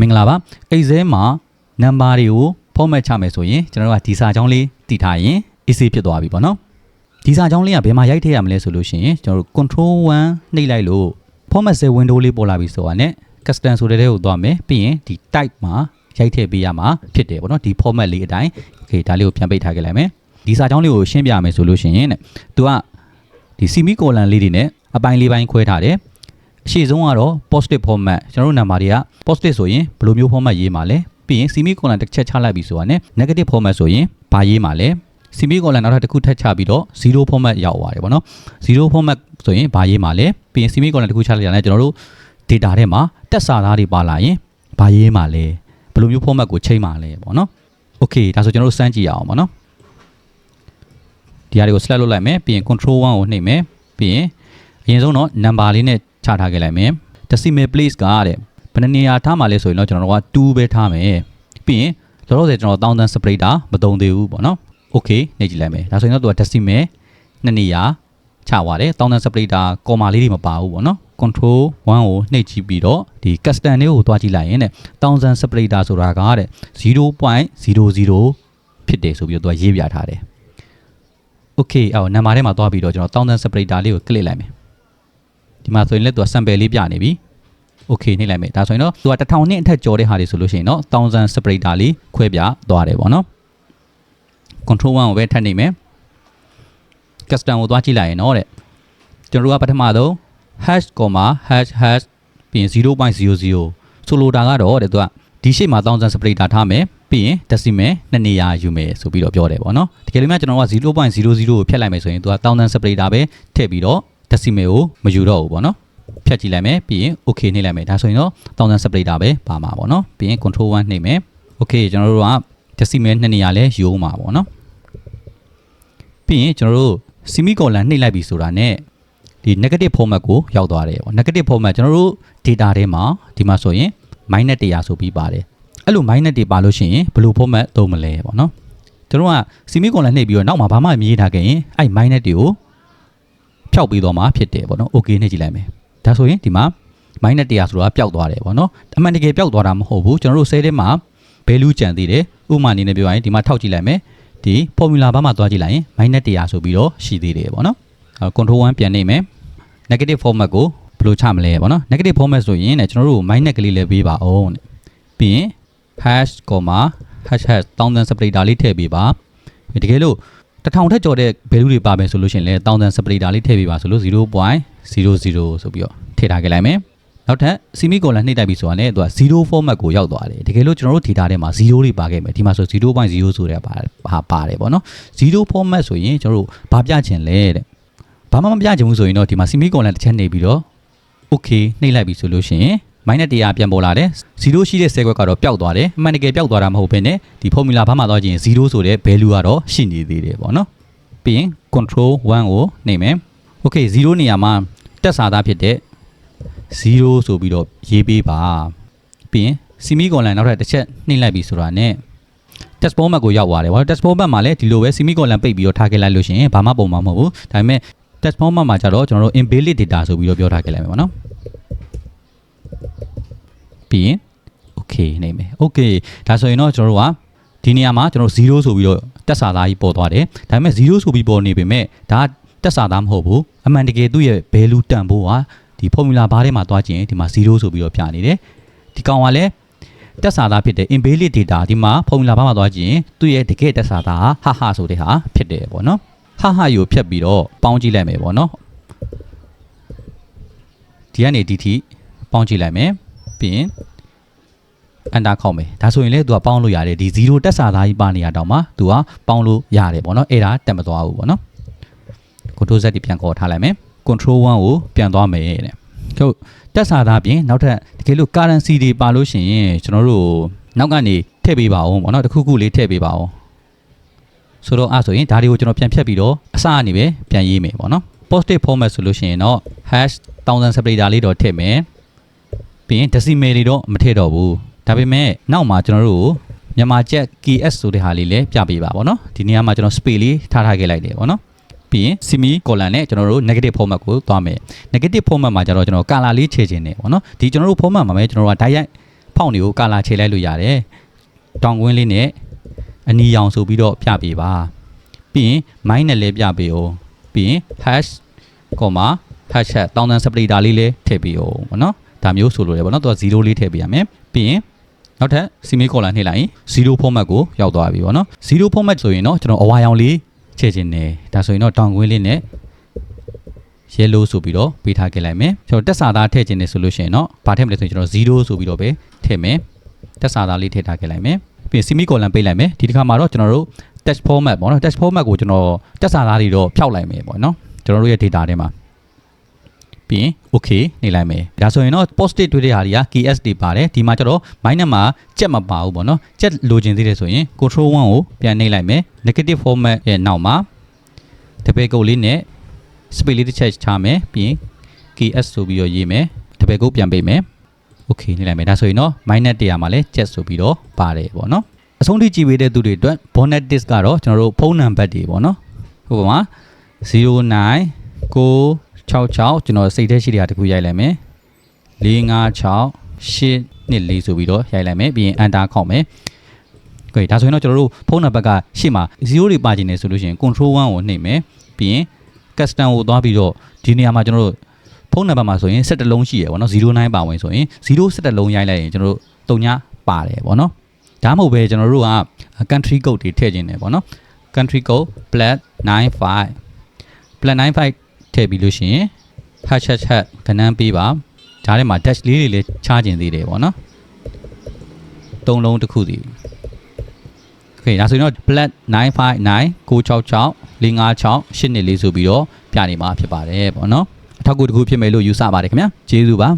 မင်္ဂလာပါအိတ်ဇဲမှာနံပါတ်တွေကို format ချမယ်ဆိုရင်ကျွန်တော်တို့ကဒီစာကြောင်းလေးတည်ထားရင် easy ဖြစ်သွားပြီပေါ့နော်ဒီစာကြောင်းလေးကဘယ်မှာရိုက်ထည့်ရမလဲဆိုလို့ရှိရင်ကျွန်တော်တို့ control 1နှိပ်လိုက်လို့ format cell window လေးပေါ်လာပြီဆိုတာနဲ့ custom ဆိုတဲ့ထဲကိုသွားမယ်ပြီးရင်ဒီ type မှာရိုက်ထည့်ပေးရမှာဖြစ်တယ်ပေါ့နော်ဒီ format လေးအတိုင်း okay ဒါလေးကိုပြန်ပိတ်ထားခဲ့လိုက်မယ်ဒီစာကြောင်းလေးကိုရှင်းပြမယ်ဆိုလို့ရှိရင်တဲ့သူကဒီ semi colon လေးတွေနဲ့အပိုင်းလေးပိုင်းခွဲထားတယ် အရှိဆုံးကတော့ positive format ကျွန်တော်တို့နံပါတ်တွေက positive ဆိုရင်ဘယ်လိုမျိုး format ရေးမှာလဲပြီးရင် semi colon တစ်ချက်ချလိုက်ပြီဆိုတာ ਨੇ negative format ဆိုရင်ဘာရေးမှာလဲ semi colon နောက်ထပ်တစ်ခုထပ်ချပြီးတော့0 format ရောက်သွားတယ်ပေါ့နော်0 format ဆိုရင်ဘာရေးမှာလဲပြီးရင် semi colon တစ်ခုချလိုက်ရတယ်ကျွန်တော်တို့ data ထဲမှာတက်စာသားတွေပါလာရင်ဘာရေးမှာလဲဘယ်လိုမျိုး format ကိုချိန်မှာလဲပေါ့နော် okay ဒါဆိုကျွန်တော်တို့စမ်းကြည့်ရအောင်ပေါ့နော်ဒီဟာတွေကို select လုပ်လိုက်မယ်ပြီးရင် control 1ကိုနှိပ်မယ်ပြီးရင်အရင်ဆုံးတော့ number လေးနဲ့ ချထားခဲ့လိုက်မယ် decimal place ကတဲ့ဘယ်နှနေရာထားမှာလဲဆိုရင်တော့ကျွန်တော်တို့က2ပဲထားမယ်ပြီးရင်လောလောဆယ်ကျွန်တော်1000 separator မသုံးသေးဘူးပေါ့နော် okay နှိပ်ကြည့်လိုက်မယ်ဒါဆိုရင်တော့သူက decimal နှစ်နေရာချသွားတယ်1000 separator ကော်မာလေးတွေမပါဘူးပေါ့နော် control 1ကိုနှိပ်ကြည့်ပြီးတော့ဒီ custom လေးကိုတွားကြည့်လိုက်ရင်တဲ့1000 separator ဆိုတာကတဲ့0.00ဖြစ်တယ်ဆိုပြီးတော့သူကရေးပြထားတယ် okay အော်နံပါတ်ထဲမှာတွားပြီးတော့ကျွန်တော်1000 separator လေးကို click လိုက်မယ် ဒီမှာဆိုရင်လည်းသူက sample လေးပြနေပြီ okay နှိပ်လိုက်မယ်ဒါဆိုရင်တော့သူက1000နှစ်အထက်ကျော်တဲ့ဟာတွေဆိုလို့ရှိရင်တော့1000 separator လေးခွဲပြသွားတယ်ပေါ့နော် control 1ကိုပဲထပ်နှိပ်မယ် custom ကိုသွားကြည့်လိုက်ရင်တော့တဲ့ကျွန်တော်တို့ကပထမဆုံး hash hash hash ပြီးရင်0.00ဆိုလိုတာကတော့တဲ့သူကဒီရှေ့မှာ1000 separator ထားမယ်ပြီးရင် decimal နှစ်နေရာယူမယ်ဆိုပြီးတော့ပြောတယ်ပေါ့နော်တကယ်လို့များကျွန်တော်တို့က0.00ကိုဖြတ်လိုက်မယ်ဆိုရင်သူက1000 separator ပဲထည့်ပြီးတော့ decimal ကိုမယူတော့ဘူးပေါ့နော်ဖြတ်ကြည့်လိုက်မယ်ပြီးရင် okay နှိပ်လိုက်မယ်ဒါဆိုရင်တော့1000 separator ပဲပါမှာပေါ့နော်ပြီးရင် control 1နှိပ်မယ် okay ကျွန်တော်တို့က decimal နှစ်နေရာလဲယူအောင်ပါပေါ့နော်ပြီးရင်ကျွန်တော်တို့ semi colon နှိပ်လိုက်ပြီဆိုတာ ਨੇ ဒီ negative format ကိုရောက်သွားတယ်ပေါ့ negative format ကျွန်တော်တို့ data ထဲမှာဒီမှာဆိုရင် minus 100ဆိုပြီးပါတယ်အဲ့လို minus တွေပါလို့ရှိရင်ဘယ်လို format သုံးမလဲပေါ့နော်ကျွန်တော်က semi colon နှိပ်ပြီးတော့နောက်မှာဘာမှမရေးထားခဲ့ရင်အဲ့ minus တွေကို ဖျောက်ပြီးတော့မှဖြစ်တယ်ပေါ့နော် okay နှိပ်ကြည့်လိုက်မယ်ဒါဆိုရင်ဒီမှာ minus 100ဆိုတာပျောက်သွားတယ်ပေါ့နော်အမှန်တကယ်ပျောက်သွားတာမဟုတ်ဘူးကျွန်တော်တို့ cell ထဲမှာ value ကြံသေးတယ်ဥပမာအနေနဲ့ပြောရင်ဒီမှာထောက်ကြည့်လိုက်မယ်ဒီ formula ဘာမှသွားကြည့်လိုက်ရင် minus 100ဆိုပြီးတော့ရှိသေးတယ်ပေါ့နော်အဲ control 1ပြန်နေမယ် negative format ကိုဘယ်လိုချမလဲပေါ့နော် negative format ဆိုရင်ねကျွန်တော်တို့ minus ကလေးလည်းပေးပါအောင်တဲ့ပြီးရင် hash hash hash 1000 separator လေးထည့်ပေးပါတကယ်လို့ တစ်ထောင်ထက်ကျော်တဲ့ value တွေပါမယ်ဆိုလို့ရှိရင်လည်း1000 separator လေးထည့်ပေးပါဆိုလို့0.00ဆိုပြီးတော့ထည့်ထားခဲ့လိုက်မယ်နောက်ထပ် semi colon နှိပ်တိုက်ပြီဆိုတာနဲ့သူက0 format ကိုရောက်သွားတယ်တကယ်လို့ကျွန်တော်တို့ data ထဲမှာ0တွေပါခဲ့မယ်ဒီမှာဆို0.0ဆိုတဲ့ပါဟာပါတယ်ပေါ့နော်0 format ဆိုရင်ကျွန်တော်တို့ဘာပြချင်လဲတဲ့ဘာမှမပြချင်ဘူးဆိုရင်တော့ဒီမှာ semi colon တစ်ချက်နှိပ်ပြီးတော့ okay နှိပ်လိုက်ပြီဆိုလို့ရှိ ရင် minus 100ပြန်ပေါ်လာတယ်0ရှိတဲ့ set ကတော့ပျောက်သွားတယ်အမှန်တကယ်ပျောက်သွားတာမဟုတ်ဘဲနဲ့ဒီ formula ဘာမှသွားခြင်း0ဆိုတဲ့ value ကတော့ရှိနေသေးတယ်ပေါ့နော်ပြီးရင် control 1ကိုနှိပ်မယ် okay 0နေရာမှာတက်စာသားဖြစ်တဲ့0ဆိုပြီးတော့ရေးပေးပါပြီးရင် semi colon နောက်ထပ်တစ်ချက်နှိပ်လိုက်ပြီဆိုတာ ਨੇ test format ကိုရောက်သွားတယ်ဗော test format မှာလည်းဒီလိုပဲ semi colon ပိတ်ပြီးတော့ထားခဲ့လိုက်လို့ရှိရင်ဘာမှပုံမှာမဟုတ်ဘူးဒါပေမဲ့ test format မှာကျတော့ကျွန်တော်တို့ invalid data ဆိုပြီးတော့ပြောထားခဲ့လိုက်မယ်ဗောနော် ပြီးရင် okay နေမယ် okay ဒါဆိုရင်တော့ကျွန်တော်တို့ကဒီနေရာမှာကျွန်တော်တို့0ဆိုပြီးတော့တက်စာသားကြီးပေါ်သွားတယ်ဒါပေမဲ့0ဆိုပြီးပေါ်နေပေမဲ့ဒါတက်စာသားမဟုတ်ဘူးအမှန်တကယ်သူ့ရဲ့ value တန်ဖို့ကဒီ formula bar ထဲမှာသွားကြည့်ရင်ဒီမှာ0ဆိုပြီးတော့ပြနေတယ်ဒီကောင်ကလည်းတက်စာသားဖြစ်တဲ့ invalid data ဒီမှာ formula bar မှာသွားကြည့်ရင်သူ့ရဲ့တကယ်တက်စာသားဟာဟာဆိုတဲ့ဟာဖြစ်တယ်ပေါ့နော်ဟာဟာယူဖြတ်ပြီးတော့ပေါင်းကြည့်လိုက်မယ်ပေါ့နော်ဒီကနေဒီထိ ပေါင်းကြည့်လိုက်မယ်ပြီးရင်အန်တာခောက်မယ်ဒါဆိုရင်လေသူကပေါင်းလို့ရတယ်ဒီ0တက်စာသားကြီးပါနေရတော့မှသူကပေါင်းလို့ရတယ်ပေါ့နော်အဲ့ဒါတက်မသွားဘူးပေါ့နော် control z ပြန်ခေါ်ထားလိုက်မယ် control 1ကိုပြန်သွားမယ်တဲ့ဟုတ်တက်စာသားပြင်နောက်ထပ်တကယ်လို့ currency တွေပါလို့ရှိရင်ကျွန်တော်တို့နောက်ကနေထည့်ပေးပါအောင်ပေါ့နော်တစ်ခုခုလေးထည့်ပေးပါအောင်ဆိုတော့အဲ့ဆိုရင်ဒါတွေကိုကျွန်တော်ပြန်ဖြတ်ပြီးတော့အစအနေပဲပြန်ရေးမယ်ပေါ့နော် positive format ဆိုလို့ရှိရင်တော့ #1000 separator လေးတော့ထည့်မယ် ပြီးရင် decimal တွေတော့မထည့်တော့ဘူးဒါပေမဲ့နောက်မှာကျွန်တော်တို့မြန်မာကျက် KS ဆိုတဲ့ဟာလေးလည်းပြပေးပါပေါ့နော်ဒီနေရာမှာကျွန်တော် space လေးထားထားခဲ့လိုက်တယ်ပေါ့နော်ပြီးရင် semi colon နဲ့ကျွန်တော်တို့ negative format ကိုသွားမယ် negative format မှာကျတော့ကျွန်တော် color လေးခြေချင်တယ်ပေါ့နော်ဒီကျွန်တော်တို့ format မှာပဲကျွန်တော်တို့က direct ဖောင့်တွေကိုကာလာခြေလိုက်လို့ရတယ်တောင်ကွင်းလေးနဲ့အနီရောင်ဆိုပြီးတော့ပြပေးပါပြီးရင် mouse နဲ့လည်းပြပေးအောင်ပြီးရင် hash ကောမ hashtag တောင်းတန်း splitter လေးလည်းထည့်ပေးအောင်ပေါ့နော် ဒါမျိုးဆိုလို့ရတယ်ပေါ့နော်သူက0လေးထည့်ပေးရမယ်ပြီးရင်နောက်ထပ် semicolon နှိပ်လိုက်ရင်0 format ကိုရောက်သွားပြီပေါ့နော်0 format ဆိုရင်တော့ကျွန်တော်အဝါရောင်လေးချဲ့ခြင်းတယ်ဒါဆိုရင်တော့တောင်ကွင်းလေးနဲ့ yellow ဆိုပြီးတော့ပေးထားခဲ့လိုက်မယ်ကျွန်တော်တက်စာသားထည့်ခြင်းနေဆိုလို့ရှိရင်တော့ဘာထည့်မလဲဆိုရင်ကျွန်တော်0ဆိုပြီးတော့ပဲထည့်မယ်တက်စာသားလေးထည့်ထားခဲ့လိုက်မယ်ပြီးရင် semicolon ပေးလိုက်မယ်ဒီတစ်ခါမှာတော့ကျွန်တော်တို့ text format ပေါ့နော် text format ကိုကျွန်တော်တက်စာသားတွေတော့ဖျောက်လိုက်မယ်ပေါ့နော်ကျွန်တော်တို့ရဲ့ data ထဲမှာ ပြီးရင် okay နေလိုက်မယ်ဒါဆိုရင်တော့ post-it တွေ့တဲ့ဟာတွေက KS တွေပါတယ်ဒီမှာကျတော့ minus မှာကြက်မပါဘူးပေါ့နော်ကြက်လိုချင်သေးတယ်ဆိုရင် control 1ကိုပြန်နှိပ်လိုက်မယ် negative format ရဲ့နောက်မှာတပည့်ကုတ်လေးနဲ့ space လေးတစ်ချက်ချမယ်ပြီးရင် KS ဆိုပြီးတော့ရေးမယ်တပည့်ကုတ်ပြန်ပေးမယ် okay နေလိုက်မယ်ဒါဆိုရင်တော့ minus 100မှာလည်း jet ဆိုပြီးတော့ပါတယ်ပေါ့နော်အဆုံးထိကြည့်ပေးတဲ့သူတွေအတွက် bonnet disk ကတော့ကျွန်တော်တို့ဖုန်းနံပါတ်တွေပေါ့နော်ဟိုမှာ09 66ကျွန်တော်စိတ်ထဲရှိတဲ့ဟာတခုရိုက်လိုက်မယ်456 824ဆိုပြီးတော့ရိုက်လိုက်မယ်ပြီးရင် enter ခေါက်မယ်ကဲဒါဆိုရင်တော့ကျွန်တော်တို့ဖုန်းနံပါတ်ကရှေ့မှာ0တွေပါခြင်းနေဆိုလို့ရှိရင် control 1ကိုနှိပ်မယ်ပြီးရင် custom ကိုသွားပြီးတော့ဒီနေရာမှာကျွန်တော်တို့ဖုန်းနံပါတ်မှာဆိုရင်7လုံးရှိရယ်ပေါ့နော်09ပါဝင်ဆိုရင်07လုံးရိုက်လိုက်ရင်ကျွန်တော်တို့၃ညပါတယ်ပေါ့နော်ဒါမှမဟုတ်ပဲကျွန်တော်တို့က country code တွေထည့်ခြင်းတယ်ပေါ့နော် country code +95 +95 ထည့်ပြီးလို့ရှိရင် hash hash hash ခဏန်းပေးပါဒါထဲမှာ dash လေးတွေလည်းချားခြင်းသေးတယ်ပေါ့နော်သုံးလုံးတစ်ခုစီ โอเคဒါဆိုရင်တော့ plat 959 966 456 824ဆိုပြီးတော့ပြနေမှာဖြစ်ပါတယ်ပေါ့နော်အထောက်အကူတစ်ခုဖြစ်မယ်လို့ယူဆပါတယ်ခင်ဗျာကျေးဇူးပါ